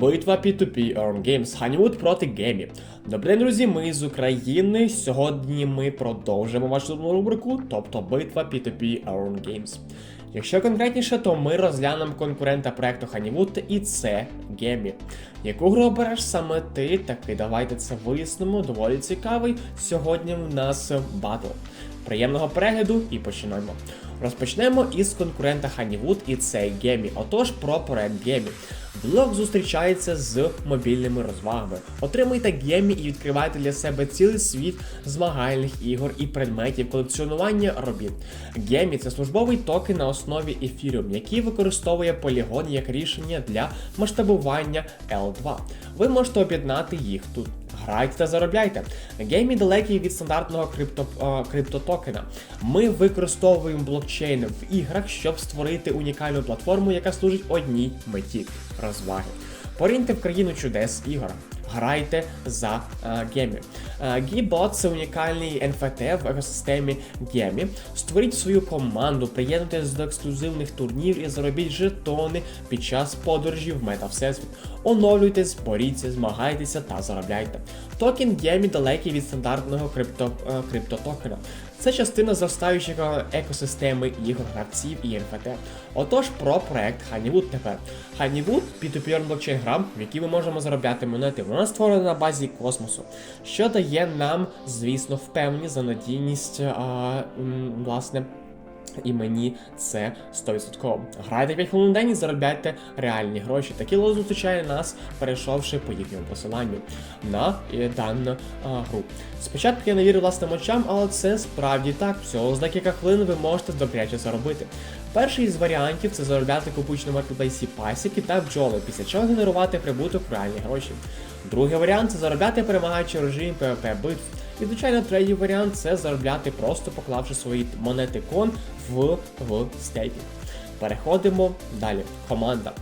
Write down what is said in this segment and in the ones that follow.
Битва P2P Earn Games Honeywood проти Гемі. Добрий друзі, ми з України. Сьогодні ми продовжимо вашу рубрику, тобто битва P2P Earn Games. Якщо конкретніше, то ми розглянемо конкурента проекту Honeywood, і це Гемі. Яку гру обереш саме ти? Таки давайте це вияснимо. Доволі цікавий. Сьогодні в нас батл. Приємного перегляду і починаємо. Розпочнемо із конкурента Honeywood і це Гемі. Отож, про проект Гемі. Блог зустрічається з мобільними розвагами. Отримуйте гемі і відкривайте для себе цілий світ змагальних ігор і предметів колекціонування робіт. Гемі це службовий токен на основі Ethereum, який використовує полігон як рішення для масштабування L2. Ви можете об'єднати їх тут. Грайте та заробляйте. Геймі далекий від стандартного крипто, е, криптотокена. Ми використовуємо блокчейн в іграх, щоб створити унікальну платформу, яка служить одній меті розваги. Поріньте в країну чудес ігор. Грайте за е, Гемі. Е, Гібот це унікальний NFT в екосистемі Гемі. Створіть свою команду, приєднуйтесь до ексклюзивних турнірів і заробіть жетони під час подорожі в мета Всесвіт. Оновлюйтесь, боріться, змагайтеся та заробляйте. Токен Гемі далекий від стандартного крипто, е, криптотокена. Це частина зростаючої екосистеми ігор, гравців і NFT. Отож, про проект Honeywood тепер. Honeywood – P2P блокчейн гра, в якій ми можемо заробляти монети. Вона створена на базі космосу, що дає нам, звісно, впевненість за надійність, а, власне. І мені це 100%. Грайте 5 хвилин на день і заробляйте реальні гроші. Такі лоз зустрічає нас, перейшовши по їхньому посиланню на е, дану а, гру. Спочатку я не вірив власним очам, але це справді так. Всього за декілька хвилин ви можете добряче заробити. Перший із варіантів це заробляти купуючи на маркетплейсі пасіки та бджоли, після чого генерувати прибуток в реальні гроші. Другий варіант це заробляти перемагаючи в режимі PvP битв. І, звичайно, третій варіант це заробляти просто поклавши свої монети кон в, в стейкінг. Переходимо далі. Команда.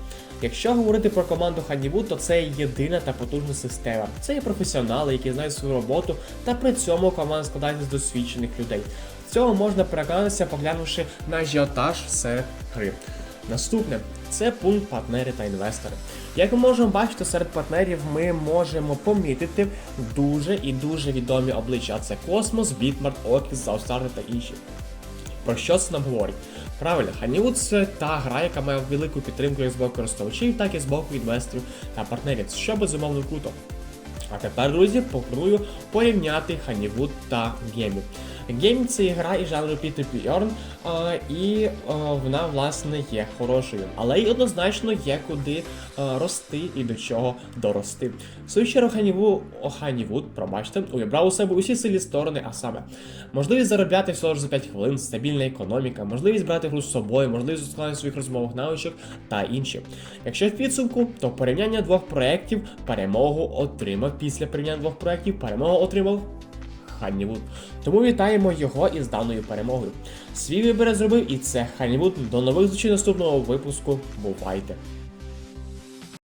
Якщо говорити про команду Honeywood, то це єдина та потужна система. Це є професіонали, які знають свою роботу, та при цьому команда складається з досвідчених людей. В цьому можна переконатися, поглянувши на ажіотаж серед гри. Наступне це пункт партнери та інвестори. Як ми можемо бачити, серед партнерів ми можемо помітити дуже і дуже відомі обличчя. А це Космос, Бітмарт, Окіс, Заустарти та інші. Про що це нам говорить? Правильно, Honeywood – це та гра, яка має велику підтримку як з боку користувачів, так і з боку інвесторів та партнерів, що безумовно круто. А тепер, друзі, пропоную порівняти Honeywood та Гемі. Гемі це гра із жанру P2P Earn, і вона, власне, є хорошою, але й однозначно є куди рости і до чого дорости. Свою чергу Honeywood, пробачте, увібрав у себе усі силі сторони, а саме можливість заробляти всього ж за 5 хвилин, стабільна економіка, можливість брати гру з собою, можливість застосування своїх розмовних навичок та інші. Якщо в підсумку, то порівняння двох проєктів перемогу отримав після порівняння двох проєктів, перемогу отримав Ханнівуд. Тому вітаємо його із даною перемогою. Свій вибір зробив і це Ханнівуд. До нових зустрічей наступного випуску. Бувайте!